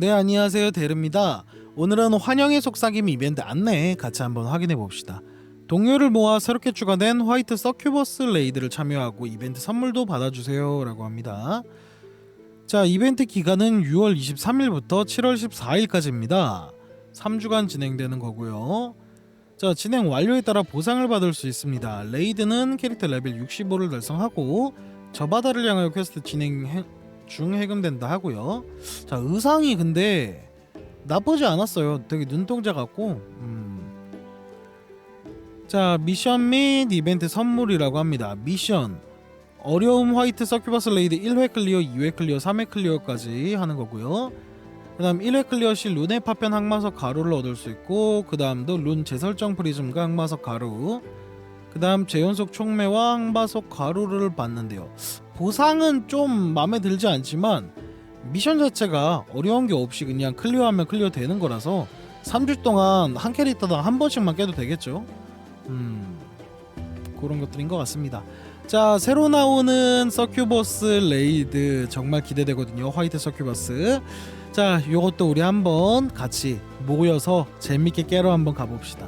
네 안녕하세요 데르입니다. 오늘은 환영의 속삭임 이벤트 안내 같이 한번 확인해 봅시다. 동료를 모아 새롭게 추가된 화이트 서큐버스 레이드를 참여하고 이벤트 선물도 받아주세요 라고 합니다. 자 이벤트 기간은 6월 23일부터 7월 14일까지입니다. 3주간 진행되는 거고요. 자 진행 완료에 따라 보상을 받을 수 있습니다. 레이드는 캐릭터 레벨 65를 달성하고 저 바다를 향하여 퀘스트 진행 해- 중 해금된다 하고요. 자 의상이 근데 나쁘지 않았어요. 되게 눈동자 같고. 음. 자 미션 및 이벤트 선물이라고 합니다. 미션 어려움 화이트 서큐버스 레이드 1회 클리어, 2회 클리어, 3회 클리어까지 하는 거고요. 그 다음 1회 클리어 시 룬의 파편 항마석 가루를 얻을 수 있고 그 다음도 룬 재설정 프리즘과 항마석 가루 그 다음 재연속 촉매와 항마석 가루를 받는데요. 보상은 좀 마음에 들지 않지만 미션 자체가 어려운 게 없이 그냥 클리어하면 클리어 되는 거라서 3주 동안 한 캐릭터당 한 번씩만 깨도 되겠죠. 음 그런 것들인 것 같습니다. 자 새로 나오는 서큐버스 레이드 정말 기대되거든요. 화이트 서큐버스. 자 요것도 우리 한번 같이 모여서 재밌게 깨러 한번 가봅시다.